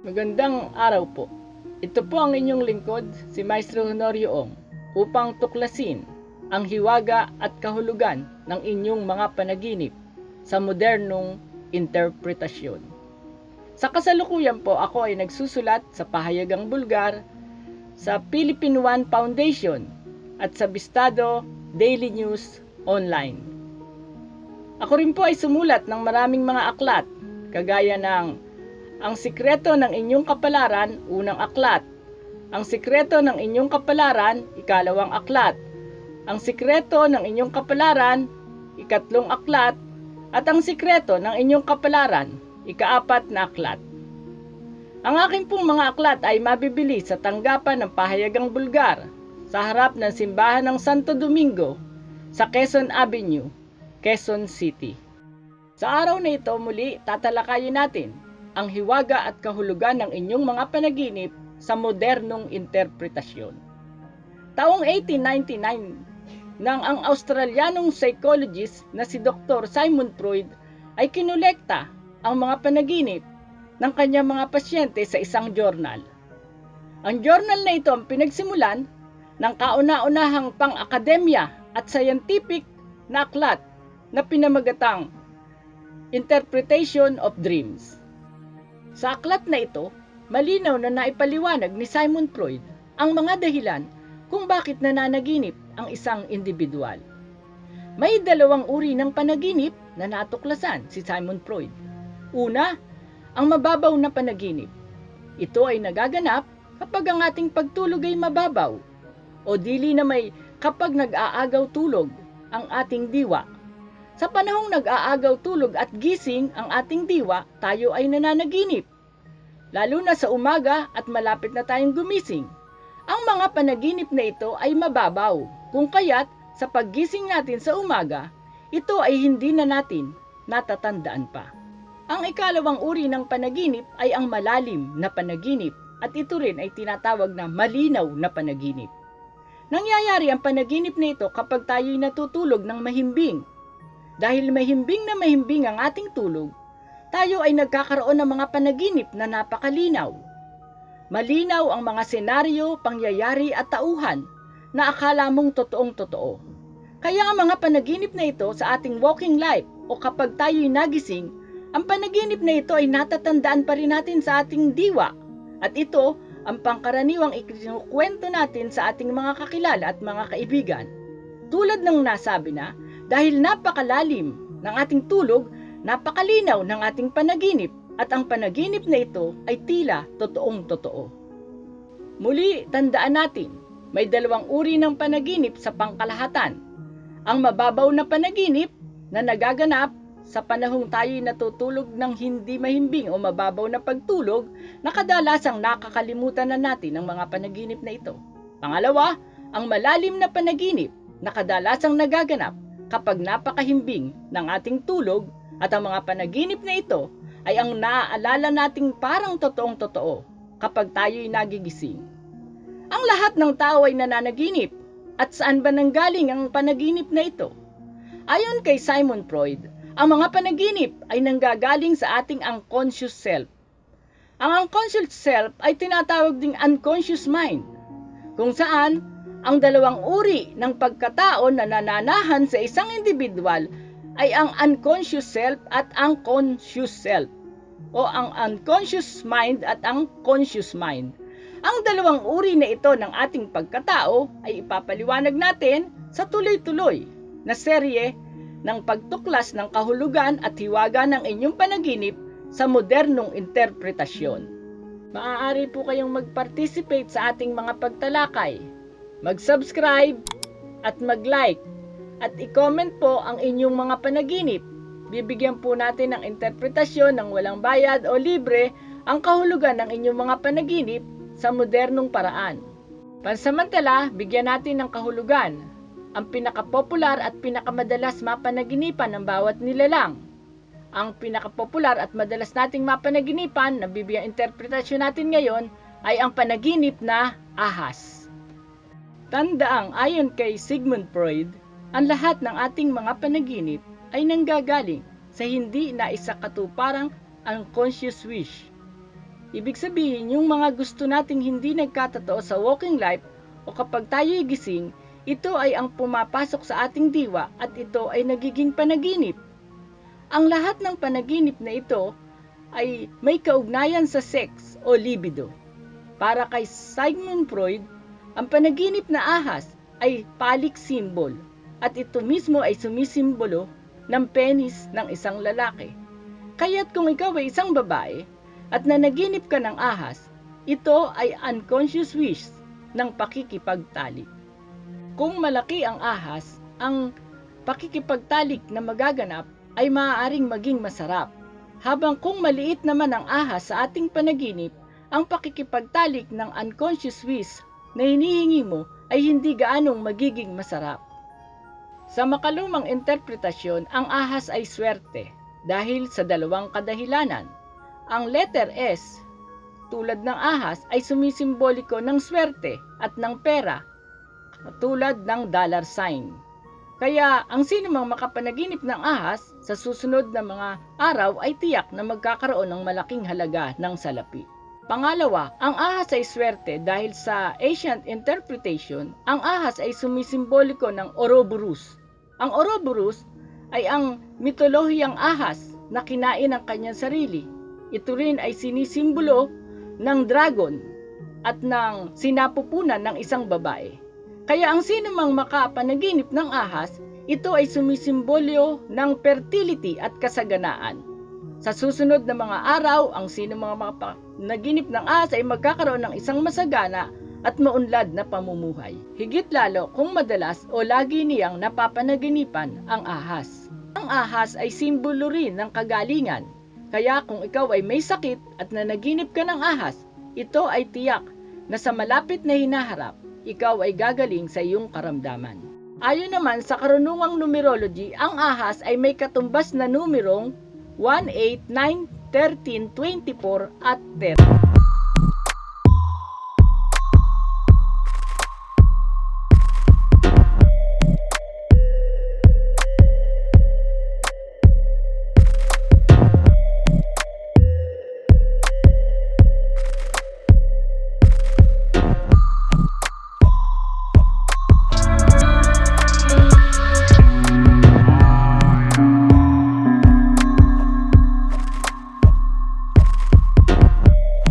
Magandang araw po. Ito po ang inyong lingkod, si Maestro Honorio Ong, upang tuklasin ang hiwaga at kahulugan ng inyong mga panaginip sa modernong interpretasyon. Sa kasalukuyan po ako ay nagsusulat sa pahayagang Bulgar, sa Philippine One Foundation at sa Bistado Daily News Online. Ako rin po ay sumulat ng maraming mga aklat, kagaya ng Ang Sikreto ng Inyong Kapalaran, unang aklat. Ang Sikreto ng Inyong Kapalaran, ikalawang aklat. Ang Sikreto ng Inyong Kapalaran, ikatlong aklat. At Ang Sikreto ng Inyong Kapalaran, ikaapat na aklat. Ang aking pong mga aklat ay mabibili sa tanggapan ng pahayagang Bulgar sa harap ng simbahan ng Santo Domingo sa Quezon Avenue, Quezon City. Sa araw na ito muli tatalakayin natin ang hiwaga at kahulugan ng inyong mga panaginip sa modernong interpretasyon. Taong 1899 nang ang Australianong psychologist na si Dr. Simon Freud ay kinolekta ang mga panaginip ng kanyang mga pasyente sa isang journal. Ang journal na ito ang pinagsimulan ng kauna-unahang pang-akademya at scientific na aklat na pinamagatang Interpretation of Dreams. Sa aklat na ito, malinaw na naipaliwanag ni Simon Freud ang mga dahilan kung bakit nananaginip ang isang individual. May dalawang uri ng panaginip na natuklasan si Simon Freud. Una, ang mababaw na panaginip. Ito ay nagaganap kapag ang ating pagtulog ay mababaw o dili na may kapag nag-aagaw tulog ang ating diwa. Sa panahong nag-aagaw tulog at gising ang ating diwa, tayo ay nananaginip. Lalo na sa umaga at malapit na tayong gumising. Ang mga panaginip na ito ay mababaw, kung kaya't sa paggising natin sa umaga, ito ay hindi na natin natatandaan pa. Ang ikalawang uri ng panaginip ay ang malalim na panaginip at ito rin ay tinatawag na malinaw na panaginip. Nangyayari ang panaginip na ito kapag tayo'y natutulog ng mahimbing. Dahil mahimbing na mahimbing ang ating tulog, tayo ay nagkakaroon ng mga panaginip na napakalinaw. Malinaw ang mga senaryo, pangyayari at tauhan na akala mong totoong totoo. Kaya ang mga panaginip na ito sa ating walking life o kapag tayo'y nagising, ang panaginip na ito ay natatandaan pa rin natin sa ating diwa. At ito ang pangkaraniwang ikinukwento natin sa ating mga kakilala at mga kaibigan. Tulad ng nasabi na, dahil napakalalim ng ating tulog, napakalinaw ng ating panaginip at ang panaginip na ito ay tila totoong totoo. Muli, tandaan natin, may dalawang uri ng panaginip sa pangkalahatan. Ang mababaw na panaginip na nagaganap sa panahong tayo'y natutulog ng hindi mahimbing o mababaw na pagtulog na kadalasang nakakalimutan na natin ang mga panaginip na ito. Pangalawa, ang malalim na panaginip na kadalasang nagaganap kapag napakahimbing ng ating tulog at ang mga panaginip na ito ay ang naaalala nating parang totoong totoo kapag tayo'y nagigising. Ang lahat ng tao ay nananaginip at saan ba nanggaling ang panaginip na ito? Ayon kay Simon Freud, ang mga panaginip ay nanggagaling sa ating unconscious self. Ang unconscious self ay tinatawag ding unconscious mind, kung saan ang dalawang uri ng pagkatao na nananahan sa isang individual ay ang unconscious self at ang conscious self o ang unconscious mind at ang conscious mind. Ang dalawang uri na ito ng ating pagkatao ay ipapaliwanag natin sa tuloy-tuloy na serye ng pagtuklas ng kahulugan at hiwaga ng inyong panaginip sa modernong interpretasyon. Maaari po kayong mag-participate sa ating mga pagtalakay, mag-subscribe at mag-like at i-comment po ang inyong mga panaginip. Bibigyan po natin ng interpretasyon ng walang bayad o libre ang kahulugan ng inyong mga panaginip sa modernong paraan. Pansamantala, bigyan natin ng kahulugan ang pinakapopular at pinakamadalas mapanaginipan ng bawat nilalang. Ang pinakapopular at madalas nating mapanaginipan na bibigyan interpretasyon natin ngayon ay ang panaginip na ahas. Tandaang ayon kay Sigmund Freud, ang lahat ng ating mga panaginip ay nanggagaling sa hindi na isa katuparang unconscious wish. Ibig sabihin, yung mga gusto nating hindi nagkatotoo sa walking life o kapag tayo'y gising, ito ay ang pumapasok sa ating diwa at ito ay nagiging panaginip. Ang lahat ng panaginip na ito ay may kaugnayan sa sex o libido. Para kay Sigmund Freud, ang panaginip na ahas ay phallic symbol at ito mismo ay sumisimbolo ng penis ng isang lalaki. Kaya't kung ikaw ay isang babae at nanaginip ka ng ahas, ito ay unconscious wish ng pakikipagtalik. Kung malaki ang ahas, ang pakikipagtalik na magaganap ay maaaring maging masarap. Habang kung maliit naman ang ahas sa ating panaginip, ang pakikipagtalik ng unconscious wish na hinihingi mo ay hindi gaanong magiging masarap. Sa makalumang interpretasyon, ang ahas ay swerte dahil sa dalawang kadahilanan. Ang letter S, tulad ng ahas, ay sumisimboliko ng swerte at ng pera, tulad ng dollar sign. Kaya ang sino mang makapanaginip ng ahas sa susunod na mga araw ay tiyak na magkakaroon ng malaking halaga ng salapi. Pangalawa, ang ahas ay swerte dahil sa ancient interpretation, ang ahas ay sumisimboliko ng Ouroboros. Ang Ouroboros ay ang mitolohiyang ahas na kinain ang kanyang sarili. Ito rin ay sinisimbolo ng dragon at ng sinapupunan ng isang babae. Kaya ang sino mang makapanaginip ng ahas, ito ay sumisimbolyo ng fertility at kasaganaan. Sa susunod na mga araw, ang sino mga makapanaginip ng ahas ay magkakaroon ng isang masagana at maunlad na pamumuhay. Higit lalo kung madalas o lagi niyang napapanaginipan ang ahas. Ang ahas ay simbolo rin ng kagalingan. Kaya kung ikaw ay may sakit at nanaginip ka ng ahas, ito ay tiyak na sa malapit na hinaharap, ikaw ay gagaling sa iyong karamdaman. Ayon naman sa karunungang numerology, ang ahas ay may katumbas na numerong 1, 8, 9, 13, 24 at 30.